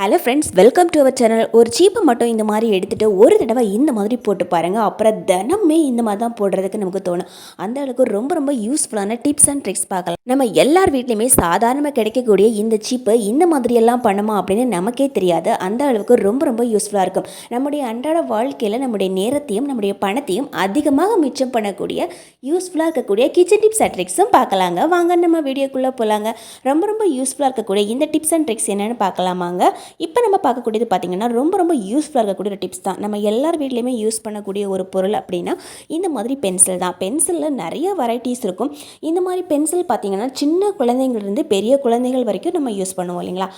Hello friends welcome to our channel ஒரு சீப்பை மட்டும் இந்த மாதிரி எடுத்துகிட்டு ஒரு தடவை இந்த மாதிரி போட்டு பாருங்கள் அப்புறம் தினமே இந்த மாதிரி தான் போடுறதுக்கு நமக்கு தோணும். அந்த அளவுக்கு ரொம்ப ரொம்ப யூஸ்ஃபுல்லான டிப்ஸ் அண்ட் ட்ரிக்ஸ் பார்க்கலாம். நம்ம எல்லார் வீட்லேயுமே சாதாரணமாக கிடைக்கக்கூடிய இந்த சீப்பு இந்த மாதிரியெல்லாம் பண்ணுமா அப்படின்னு நமக்கே தெரியாது. அந்த அளவுக்கு ரொம்ப ரொம்ப யூஸ்ஃபுல்லாக இருக்கும். நம்முடைய அன்றாட வாழ்க்கையில் நம்முடைய நேரத்தையும் நம்முடைய பணத்தையும் அதிகமாக மிச்சம் பண்ணக்கூடிய யூஸ்ஃபுல்லாக இருக்கக்கூடிய கிச்சன் டிப்ஸ் அண்ட் ட்ரிக்ஸும் பார்க்கலாங்க. வாங்க நம்ம வீடியோக்குள்ளே போகலாங்க ரொம்ப ரொம்ப யூஸ்ஃபுல்லாக இருக்கக்கூடிய இந்த டிப்ஸ் அண்ட் ட்ரிக்ஸ் என்னென்னு பார்க்கலாமாங்க. இப்போ நம்ம பார்க்கக்கூடியது பார்த்திங்கன்னா ரொம்ப ரொம்ப யூஸ்ஃபுல்லாக இருக்கக்கூடிய ஒரு டிப்ஸ் தான். நம்ம எல்லார் வீட்லேயுமே யூஸ் பண்ணக்கூடிய ஒரு பொருள் அப்படின்னா இந்த மாதிரி பென்சில் தான். பென்சிலில் நிறைய வெரைட்டிஸ் இருக்கும். இந்த மாதிரி பென்சில் பார்த்திங்கன்னா சின்ன குழந்தைங்கள்லேருந்து பெரிய குழந்தைகள் வரைக்கும் நம்ம யூஸ் பண்ணுவோம் இல்லைங்களா?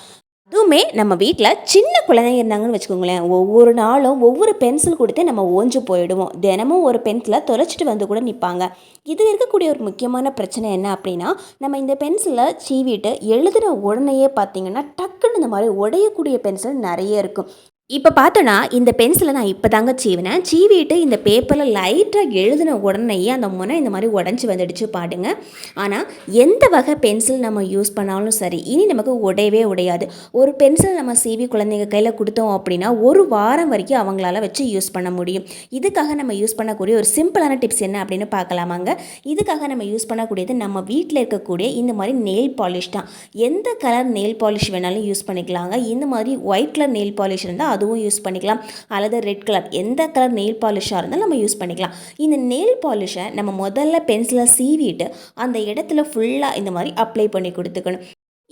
அதுவுமே நம்ம வீட்டில் சின்ன குழந்தைங்க இருந்தாங்கன்னு வச்சுக்கோங்களேன். ஒவ்வொரு நாளும் ஒவ்வொரு பென்சில் கொடுத்து நம்ம ஓஞ்சு போயிடுவோம். தினமும் ஒரு பென்சிலை தொலைச்சிட்டு வந்து கூட நிற்பாங்க இதில் இருக்கக்கூடிய ஒரு முக்கியமான பிரச்சனை என்ன அப்படின்னா நம்ம இந்த பென்சிலை சீவிட்டு எழுதுன உடனேயே பார்த்திங்கன்னா டக்குன்னு இந்த மாதிரி உடையக்கூடிய பென்சில் நிறைய இருக்கும். இப்போ பார்த்தோன்னா இந்த பென்சிலை நான் இப்போ தாங்க சீவினேன். சீவிட்டு இந்த பேப்பரில் லைட்டாக எழுதின உடனேயே அந்த முனை இந்த மாதிரி உடஞ்சி வந்துடுச்சு பாடுங்க ஆனால் எந்த வகை பென்சில் நம்ம யூஸ் பண்ணாலும் சரி இனி நமக்கு உடையவே உடையாது. ஒரு பென்சில் நம்ம சீவி குழந்தைங்க கையில் கொடுத்தோம் அப்படின்னா ஒரு வாரம் வரைக்கும் அவங்களால வச்சு யூஸ் பண்ண முடியும். இதுக்காக நம்ம யூஸ் பண்ணக்கூடிய ஒரு சிம்பிளான டிப்ஸ் என்ன அப்படின்னு பார்க்கலாமாங்க? இதுக்காக நம்ம யூஸ் பண்ணக்கூடியது நம்ம வீட்டில் இருக்கக்கூடிய இந்த மாதிரி நெயில் பாலிஷ் தான். எந்த கலர் நெயில் பாலிஷ் வேணாலும் யூஸ் பண்ணிக்கலாங்க. இந்த மாதிரி ஒயிட் கலர் நெயில் பாலிஷ் இருந்தால் அதுவும் யூஸ் பண்ணிக்கலாம். அல்லது ரெட் கலர் எந்த கலர் நெயில் பாலிஷாக இருந்தாலும் நம்ம யூஸ் பண்ணிக்கலாம். இந்த நெயில் பாலிஷை நம்ம முதல்ல பென்சிலை சீவிட்டு அந்த இடத்துல ஃபுல்லாக இந்த மாதிரி அப்ளை பண்ணி கொடுத்துக்கணும்.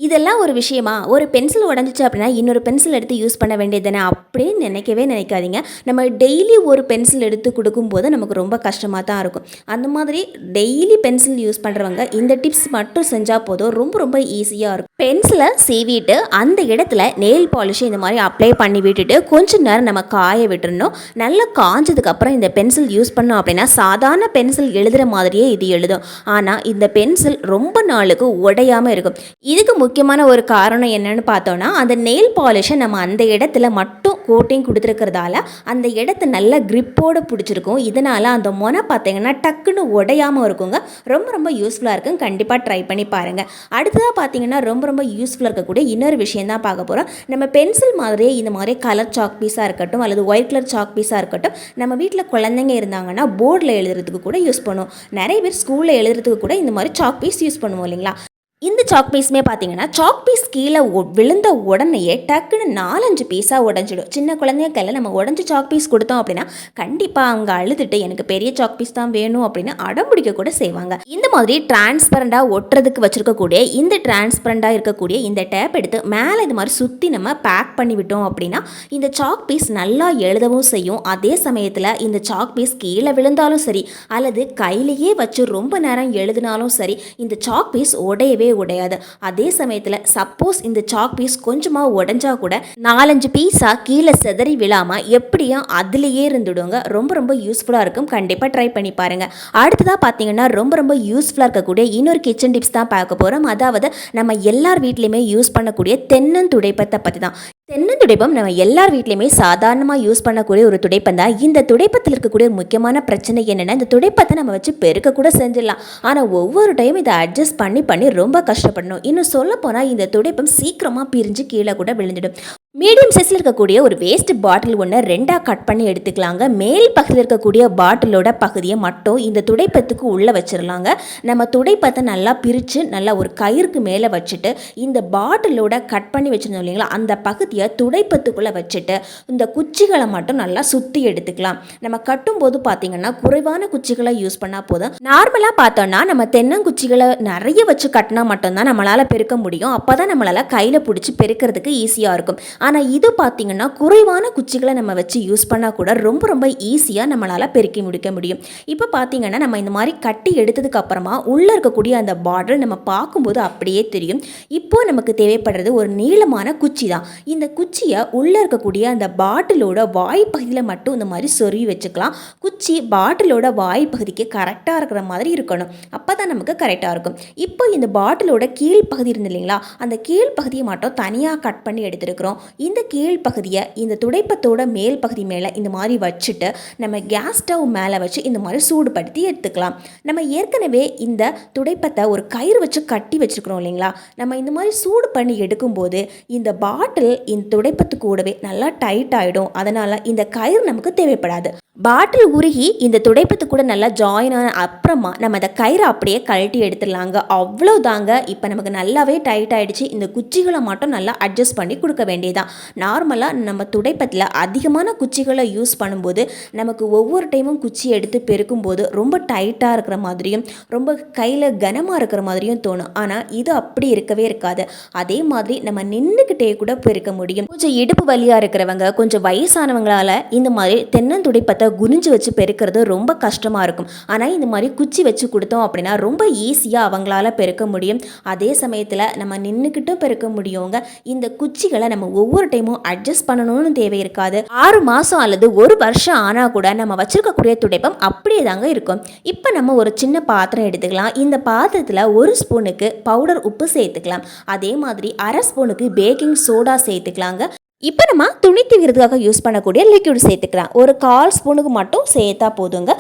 இதெல்லாம் ஒரு விஷயமா? ஒரு பென்சில் உடஞ்சிச்சு அப்படின்னா இன்னொரு பென்சில் எடுத்து யூஸ் பண்ண வேண்டியது தானே அப்படியே நினைக்கவே நினைக்காதீங்க. நம்ம டெய்லி ஒரு பென்சில் எடுத்து கொடுக்கும்போது நமக்கு ரொம்ப கஷ்டமாக தான் இருக்கும். அந்த மாதிரி டெய்லி பென்சில் யூஸ் பண்ணுறவங்க இந்த டிப்ஸ் மட்டும் செஞ்சால் போதும். ரொம்ப ரொம்ப ஈஸியாக இருக்கும். பென்சிலை சீவிட்டு அந்த இடத்துல நெயில் பாலிஷை இந்த மாதிரி அப்ளை பண்ணி விட்டுட்டு கொஞ்ச நேரம் நம்ம காய விட்டுறணும். நல்லா காஞ்சதுக்கப்புறம் இந்த பென்சில் யூஸ் பண்ணோம் அப்படின்னா சாதாரண பென்சில் எழுதுகிற மாதிரியே இது எழுதும். ஆனால் இந்த பென்சில் ரொம்ப நாளுக்கு உடையாமல் இருக்கும். இதுக்கு முக்கியமான ஒரு காரணம் என்னன்னு பார்த்தோன்னா அந்த நெயில் பாலிஷை நம்ம அந்த இடத்துல மட்டும் கோட்டிங் கொடுத்துருக்கிறதால அந்த இடத்த நல்ல கிரிப்போடு பிடிச்சிருக்கும். இதனால் அந்த முனை பார்த்தீங்கன்னா டக்குன்னு உடையாமல் இருக்குங்க. ரொம்ப ரொம்ப யூஸ்ஃபுல்லாக இருக்கும் கண்டிப்பாக ட்ரை பண்ணி பாருங்கள் அடுத்ததாக பார்த்தீங்கன்னா ரொம்ப ரொம்ப யூஸ்ஃபுல்லாக இருக்கக்கூடிய இன்னொரு விஷயம் தான் பார்க்க போகிறோம் நம்ம பென்சில் மாதிரியே இந்த மாதிரி கலர் சாக் பீஸாக இருக்கட்டும் அல்லது ஒயிட் கலர் சாக் பீஸாக இருக்கட்டும் நம்ம வீட்டில் குழந்தைங்க இருந்தாங்கன்னா போர்டில் எழுதுறதுக்கு கூட யூஸ் பண்ணுவோம். நிறைய பேர் ஸ்கூலில் எழுதுறதுக்கு கூட இந்த மாதிரி சாக் பீஸ் யூஸ் பண்ணுவோம் இல்லைங்களா? இந்த சாக் பீஸுமே பார்த்தீங்கன்னா சாக் பீஸ் கீழே ஒ- விழுந்த உடனேயே டக்குன்னு நாலஞ்சு பீஸாக உடஞ்சிடும். சின்ன குழந்தைய கையில் நம்ம உடஞ்சி சாக் பீஸ் கொடுத்தோம் அப்படின்னா கண்டிப்பாக அவங்க அழுதுட்டு எனக்கு பெரிய சாக் பீஸ் தான் வேணும் அப்படின்னு அடம்பிடிக்க கூட செய்வாங்க. இந்த மாதிரி டிரான்ஸ்பரண்டாக ஒட்டுறதுக்கு வச்சுருக்கக்கூடிய இந்த டிரான்ஸ்பரண்டாக இருக்கக்கூடிய இந்த டேப் எடுத்து மேலே இது மாதிரி சுற்றி நம்ம பேக் பண்ணி விட்டோம் அப்படின்னா இந்த சாக் பீஸ் நல்லா எழுதவும் செய்யும். அதே சமயத்தில் இந்த சாக் பீஸ் கீழே விழுந்தாலும் சரி அல்லது கையிலேயே வச்சு ரொம்ப நேரம் எழுதினாலும் சரி இந்த சாக் பீஸ் உடையவே உடையாது. அதே சமயத்தில் சப்போஸ் இந்த சாக் பீஸ் கொஞ்சமாக உடைஞ்சா கூட நாலஞ்சு பீஸாக கீழே செதறி விழாமல் எப்படியும் அதுலேயே இருந்துடுங்க. ரொம்ப ரொம்ப யூஸ்ஃபுல்லாக இருக்கும். கண்டிப்பாக ட்ரை பண்ணி பாருங்கள் அடுத்ததாக பார்த்தீங்கன்னா ரொம்ப ரொம்ப யூஸ்ஃபுல்லாக இருக்கக்கூடிய இன்னொரு கிச்சன் டிப்ஸ் தான் பார்க்க போகிறோம் அதாவது நம்ம எல்லார் வீட்லேயுமே யூஸ் பண்ணக்கூடிய தென்னந்துடைப்பத்தை பற்றி தான். தென்னந்துடைப்பம் நம்ம எல்லார் வீட்லேயுமே சாதாரணமாக யூஸ் பண்ணக்கூடிய ஒரு துடைப்பம் தான். இந்த துடைப்பத்தில் இருக்கக்கூடிய ஒரு முக்கியமான பிரச்சனை என்னென்னா இந்த துடைப்பத்தை நம்ம வச்சு பெருக்க கூட செஞ்சிடலாம். ஆனால் ஒவ்வொரு டைம் இதை அட்ஜஸ்ட் பண்ணி பண்ணி ரொம்ப கஷ்டப்படணும். இன்னும் சொல்ல போனால் இந்த துடைப்பம் சீக்கிரமாக பிரிஞ்சு கீழே கூட விழுந்துடும். மீடியம் சைஸில் இருக்கக்கூடிய ஒரு வேஸ்ட் பாட்டில் ஒன்று ரெண்டாக கட் பண்ணி எடுத்துக்கலாங்க. மேல் பகுதியில் இருக்கக்கூடிய பாட்டிலோட பகுதியை மட்டும் இந்த துடைப்பத்துக்கு உள்ளே வச்சிடலாங்க நம்ம துடைப்பத்தை நல்லா பிரித்து நல்லா ஒரு கயிறுக்கு மேலே வச்சுட்டு இந்த பாட்டிலோட கட் பண்ணி வச்சுருந்தோம் இல்லைங்களா அந்த பகுதியை துடைப்பத்துக்குள்ளே வச்சுட்டு இந்த குச்சிகளை மட்டும் நல்லா சுற்றி எடுத்துக்கலாம். நம்ம கட்டும்போது பார்த்திங்கன்னா குறைவான குச்சிகளை யூஸ் பண்ணால் போதும். நார்மலாக பார்த்தோன்னா நம்ம தென்னங்குச்சிகளை நிறைய வச்சு கட்டினா மட்டும்தான் நம்மளால் பெருக்க முடியும். அப்போ தான் நம்மளால் கையில் பிடிச்சி பெருக்கிறதுக்கு ஈஸியாக இருக்கும். ஆனால் இது பார்த்திங்கன்னா குறைவான குச்சிகளை நம்ம வச்சு யூஸ் பண்ணால் கூட ரொம்ப ரொம்ப ஈஸியாக நம்மளால் பெருக்கி முடிக்க முடியும். இப்போ பார்த்திங்கன்னா நம்ம இந்த மாதிரி கட்டி எடுத்ததுக்கப்புறமா உள்ளே இருக்கக்கூடிய அந்த பார்டர் நம்ம பார்க்கும்போது அப்படியே தெரியும். இப்போது நமக்கு தேவைப்படுறது ஒரு நீளமான குச்சி தான் இந்த குச்சியை உள்ளே இருக்கக்கூடிய அந்த பாட்டிலோட வாய் பகுதியில் மட்டும் இந்த மாதிரி சொருவி வச்சுக்கலாம். குச்சி பாட்டிலோட வாய்ப்பகுதிக்கு கரெக்டாக இருக்கிற மாதிரி இருக்கணும். அப்போ தான் நமக்கு கரெக்டாக இருக்கும். இப்போ இந்த பாட்டிலோட கீழ் பகுதி இருந்து இல்லைங்களா? அந்த கீழ் பகுதியை மட்டும் தனியாக கட் பண்ணி எடுத்துருக்குறோம். இந்த கீழ் பகுதியை இந்த துடைப்பத்தோட மேல் பகுதி மேலே இந்த மாதிரி வச்சுட்டு நம்ம கேஸ் ஸ்டவ் மேலே வச்சு இந்த மாதிரி சூடுபடுத்தி எடுத்துக்கலாம். நம்ம ஏற்கனவே இந்த துடைப்பத்தை ஒரு கயிறு வச்சு கட்டி வச்சுருக்கிறோம் இல்லைங்களா? நம்ம இந்த மாதிரி சூடு பண்ணி எடுக்கும்போது இந்த பாட்டில் இந்த துடைப்பத்து கூடவே நல்லா டைட் ஆகிடும் அதனால் இந்த கயிறு நமக்கு தேவைப்படாது. பாட்டில் உருகி இந்த துடைப்பத்து கூட நல்லா ஜாயின் ஆன அப்புறமா நம்ம அந்த கயிறை அப்படியே கழட்டி எடுத்துடலாங்க. அவ்வளோதாங்க இப்போ நமக்கு நல்லாவே டைட் ஆகிடுச்சு இந்த குச்சிகளை மட்டும் நல்லா அட்ஜஸ்ட் பண்ணி கொடுக்க வேண்டியதான் நார்மலாக நம்ம துடைப்பத்தில் அதிகமான குச்சிகளை யூஸ் பண்ணும்போது நமக்கு ஒவ்வொரு டைமும் குச்சி எடுத்து பெருக்கும்போது ரொம்ப டைட்டாக இருக்கிற மாதிரியும் ரொம்ப கையில் கனமாக இருக்கிற மாதிரியும் தோணும். ஆனால் இது அப்படி இருக்கவே இருக்காது. அதே மாதிரி நம்ம நின்றுக்கிட்டே கூட பெருக்க முடியும். கொஞ்சம் இடுப்பு வழியாக இருக்கிறவங்க கொஞ்சம் வயசானவங்களால இந்த மாதிரி தென்னந்துடைப்பத்தை குனிஞ்சு வச்சு பெருக்கிறது ரொம்ப கஷ்டமாக இருக்கும். ஆனால் இந்த மாதிரி குச்சி வச்சு கொடுத்தோம் அப்படின்னா ரொம்ப ஈஸியாக அவங்களால பெருக்க முடியும். அதே சமயத்தில் நம்ம நின்றுக்கிட்டும் பெருக்க முடியுங்க. இந்த குச்சிகளை நம்ம ஒவ்வொரு ஒவ்வொரு டைமும் அட்ஜஸ்ட் பண்ணணும்னு தேவை இருக்காது. ஆறு மாதம் அல்லது ஒரு வருஷம் ஆனால் கூட நம்ம வச்சிருக்கக்கூடிய துடைப்பம் அப்படியே தாங்க இருக்கும். இப்போ நம்ம ஒரு சின்ன பாத்திரம் எடுத்துக்கலாம். இந்த பாத்திரத்தில் ஒரு ஸ்பூனுக்கு பவுடர் உப்பு சேர்த்துக்கலாம். அதே மாதிரி அரை ஸ்பூனுக்கு பேக்கிங் சோடா சேர்த்துக்கலாங்க. இப்போ நம்ம துணி தீவிரத்துக்காக யூஸ் பண்ணக்கூடிய லிக்விட் சேர்த்துக்கலாம். ஒரு கால் ஸ்பூனுக்கு மட்டும் சேர்த்தா போதுங்க.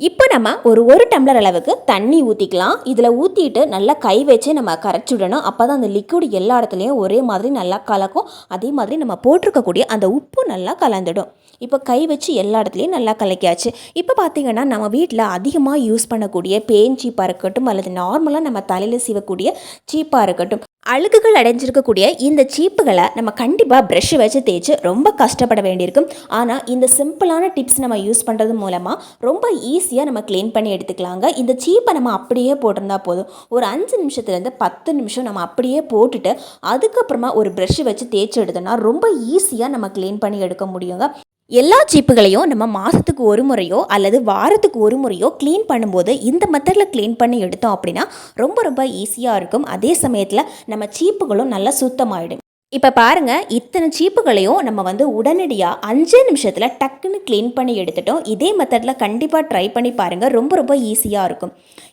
இப்போ நம்ம ஒரு ஒரு டம்ளர் அளவுக்கு தண்ணி ஊற்றிக்கலாம் இதில் ஊற்றிட்டு நல்லா கை வச்சு நம்ம கரைச்சி விடணும். அப்போ தான் அந்த லிக்விட் எல்லா இடத்துலையும் ஒரே மாதிரி நல்லா கலக்கும். அதே மாதிரி நம்ம போட்டிருக்கக்கூடிய அந்த உப்பு நல்லா கலந்துடும். இப்போ கை வச்சு எல்லா இடத்துலையும் நல்லா கலக்கியாச்சு. இப்போ பார்த்தீங்கன்னா நம்ம வீட்டில் அதிகமாக யூஸ் பண்ணக்கூடிய பேன் சீப்பாக இருக்கட்டும் அல்லது நார்மலாக நம்ம தலையில் சீவக்கூடிய சீப்பாக இருக்கட்டும். அழுக்குகள் அடைஞ்சிருக்கக்கூடிய இந்த சீப்புகளை நம்ம கண்டிப்பாக ப்ரஷ் வச்சு தேய்ச்சி ரொம்ப கஷ்டப்பட வேண்டியிருக்கும். ஆனால் இந்த சிம்பிளான டிப்ஸ் நம்ம யூஸ் பண்ணுறது மூலமாக ரொம்ப ஈஸியாக நம்ம க்ளீன் பண்ணி எடுத்துக்கலாங்க. இந்த சீப்பை நம்ம அப்படியே போட்டிருந்தா போதும். ஒரு அஞ்சு நிமிஷத்துலேருந்து பத்து நிமிஷம் நம்ம அப்படியே போட்டுட்டு அதுக்கப்புறமா ஒரு ப்ரஷ் வச்சு தேய்ச்சி எடுத்தோம்னா ரொம்ப ஈஸியாக நம்ம க்ளீன் பண்ணி எடுக்க முடியுங்க. எல்லா சீப்புகளையும் நம்ம மாதத்துக்கு ஒரு முறையோ அல்லது வாரத்துக்கு ஒரு முறையோ க்ளீன் பண்ணும்போது இந்த மெத்தடில் க்ளீன் பண்ணி எடுத்தோம் அப்படின்னா ரொம்ப ரொம்ப ஈஸியாக இருக்கும். அதே சமயத்தில் நம்ம சீப்புகளும் நல்லா சுத்தமாயிடும். இப்போ பாருங்கள் இத்தனை சீப்புகளையும் நம்ம வந்து உடனடியாக அஞ்சு நிமிஷத்தில் டக்குன்னு க்ளீன் பண்ணி எடுத்துட்டோம். இதே மெத்தடில் கண்டிப்பாக ட்ரை பண்ணி பாருங்கள் ரொம்ப ரொம்ப ஈஸியாக இருக்கும்.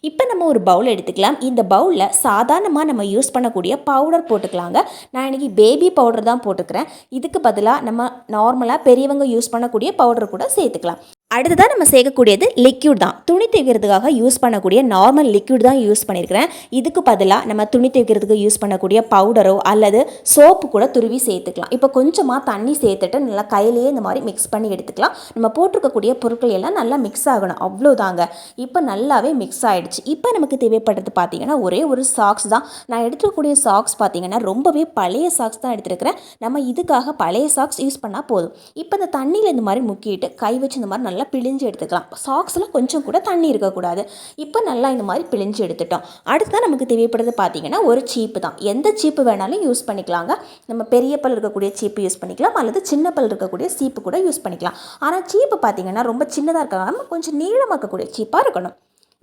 இப்போ நம்ம ஒரு பவுல் எடுத்துக்கலாம். இந்த பவுலில் சாதாரணமாக நம்ம யூஸ் பண்ணக்கூடிய பவுடர் போட்டுக்கலாங்க. நான் இன்றைக்கி பேபி பவுடர் தான் போட்டுக்கிறேன். இதுக்கு பதிலாக நம்ம நார்மலாக பெரியவங்க யூஸ் பண்ணக்கூடிய பவுடர் கூட சேர்த்துக்கலாம். அடுத்ததாக நம்ம சேர்க்கக்கூடியது லிக்யூட் தான். துணி துவைக்கிறதுக்காக யூஸ் பண்ணக்கூடிய நார்மல் லிக்யூட் தான் யூஸ் பண்ணியிருக்கிறேன் இதுக்கு பதிலாக நம்ம துணி துவைக்கிறதுக்கு யூஸ் பண்ணக்கூடிய பவுடரோ அல்லது சோப்பு கூட துருவி சேர்த்துக்கலாம். இப்போ கொஞ்சமாக தண்ணி சேர்த்துட்டு நல்லா கையிலேயே இந்த மாதிரி மிக்ஸ் பண்ணி எடுத்துக்கலாம். நம்ம போட்டிருக்கக்கூடிய பொருட்கள் எல்லாம் நல்லா மிக்ஸ் ஆகணும். அவ்வளோதாங்க இப்போ நல்லாவே மிக்ஸ் ஆகிடுச்சு இப்போ நமக்கு தேவைப்படுறது பார்த்திங்கன்னா ஒரே ஒரு சாக்ஸ் தான். நான் எடுத்துக்கக்கூடிய சாக்ஸ் பார்த்திங்கன்னா ரொம்பவே பழைய சாக்ஸ் தான் எடுத்துருக்கிறேன். நம்ம இதுக்காக பழைய சாக்ஸ் யூஸ் பண்ணால் போதும். இப்போ இந்த தண்ணியில் இந்த மாதிரி முக்கிட்டு கை வச்சு இந்த மாதிரி நல்லா நல்லா பிழிஞ்சு எடுத்துக்கலாம். சாக்ஸில் கொஞ்சம் கூட தண்ணி இருக்கக்கூடாது. இப்போ நல்லா இந்த மாதிரி பிழிஞ்சு எடுத்துட்டோம். அடுத்ததான் நமக்கு தேவைப்படுறது பார்த்தீங்கன்னா ஒரு சீப்பு தான். எந்த சீப்பு வேணாலும் யூஸ் பண்ணிக்கலாங்க. நம்ம பெரிய பல் இருக்கக்கூடிய சீப்பு யூஸ் பண்ணிக்கலாம். அல்லது சின்ன பல் இருக்கக்கூடிய சீப்பு கூட யூஸ் பண்ணிக்கலாம். ஆனால் சீப்பு பார்த்தீங்கன்னா ரொம்ப சின்னதாக இருக்கலாம் கொஞ்சம் நீளமாக இருக்கக்கூடிய சீப்பாக இருக்கணும்.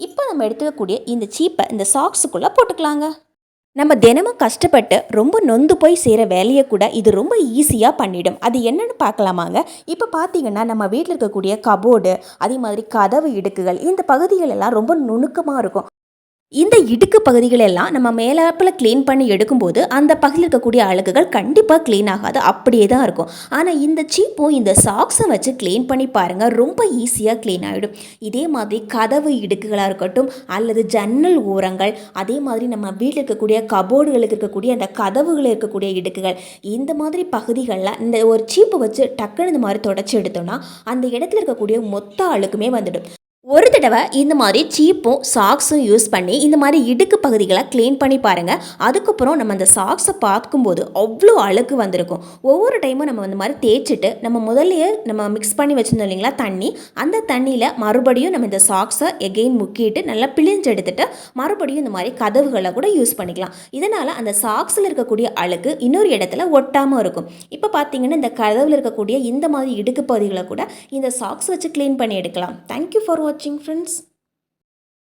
இப்போ நம்ம எடுத்துக்கக்கூடிய இந்த சீப்பை இந்த சாக்ஸுக்குள்ளே போட்டுக்கலாங்க. நம்ம தினமும் கஷ்டப்பட்டு ரொம்ப நொந்து போய் செய்கிற வேலையை கூட இது ரொம்ப ஈஸியாக பண்ணிடும். அது என்னென்னு பார்க்கலாமாங்க? இப்போ பார்த்தீங்கன்னா நம்ம வீட்டில் இருக்கக்கூடிய கபோர்டு அதே மாதிரி கதவு இடுக்குகள் இந்த பகுதிகள் எல்லாம் ரொம்ப நுணுக்கமாக இருக்கும். இந்த இடுக்கு பகுதிகளெல்லாம் நம்ம மேலாப்பில் க்ளீன் பண்ணி எடுக்கும்போது அந்த பகுதியில் இருக்கக்கூடிய அழுகுகள் கண்டிப்பாக க்ளீன் ஆகாது. அப்படியே தான் இருக்கும். ஆனால் இந்த சீப்பும் இந்த சாக்ஸை வச்சு க்ளீன் பண்ணி பாருங்கள் ரொம்ப ஈஸியாக க்ளீன் ஆகிடும் இதே மாதிரி கதவு இடுக்குகளாக இருக்கட்டும் அல்லது ஜன்னல் ஓரங்கள் அதே மாதிரி நம்ம வீட்டில் இருக்கக்கூடிய கபோர்டுகளுக்கு இருக்கக்கூடிய அந்த கதவுகளில் இருக்கக்கூடிய இடுக்குகள் இந்த மாதிரி பகுதிகளில் இந்த ஒரு சீப்பு வச்சு டக்குன்னு இந்த மாதிரி தொடச்சி எடுத்தோம்னா அந்த இடத்துல இருக்கக்கூடிய மொத்த அழுக்குமே வந்துடும். ஒரு தடவை இந்த மாதிரி சீப்பும் சாக்ஸும் யூஸ் பண்ணி இந்த மாதிரி இடுக்கு பகுதிகளை க்ளீன் பண்ணி பாருங்கள் அதுக்கப்புறம் நம்ம அந்த சாக்ஸை பார்க்கும்போது அவ்வளோ அழுக்கு வந்திருக்கும். ஒவ்வொரு டைமும் நம்ம இந்த மாதிரி தேய்ச்சிட்டு நம்ம முதல்லையே நம்ம மிக்ஸ் பண்ணி வச்சுருந்தோம் இல்லைங்களா தண்ணி. அந்த தண்ணியில் மறுபடியும் நம்ம இந்த சாக்ஸை எகெயின் முக்கிட்டு நல்லா பிழிஞ்சு எடுத்துகிட்டு மறுபடியும் இந்த மாதிரி கதவுகளை கூட யூஸ் பண்ணிக்கலாம். இதனால் அந்த சாக்ஸில் இருக்கக்கூடிய அழுக்கு இன்னொரு இடத்துல ஒட்டாமல் இருக்கும். இப்போ பார்த்தீங்கன்னா இந்த கதவில் இருக்கக்கூடிய இந்த மாதிரி இடுக்கு பகுதிகளை கூட இந்த சாக்ஸ் வச்சு க்ளீன் பண்ணி எடுக்கலாம். தேங்க்யூ ஃபார் வாட்சிங் ஃப்ரெண்ட்ஸ்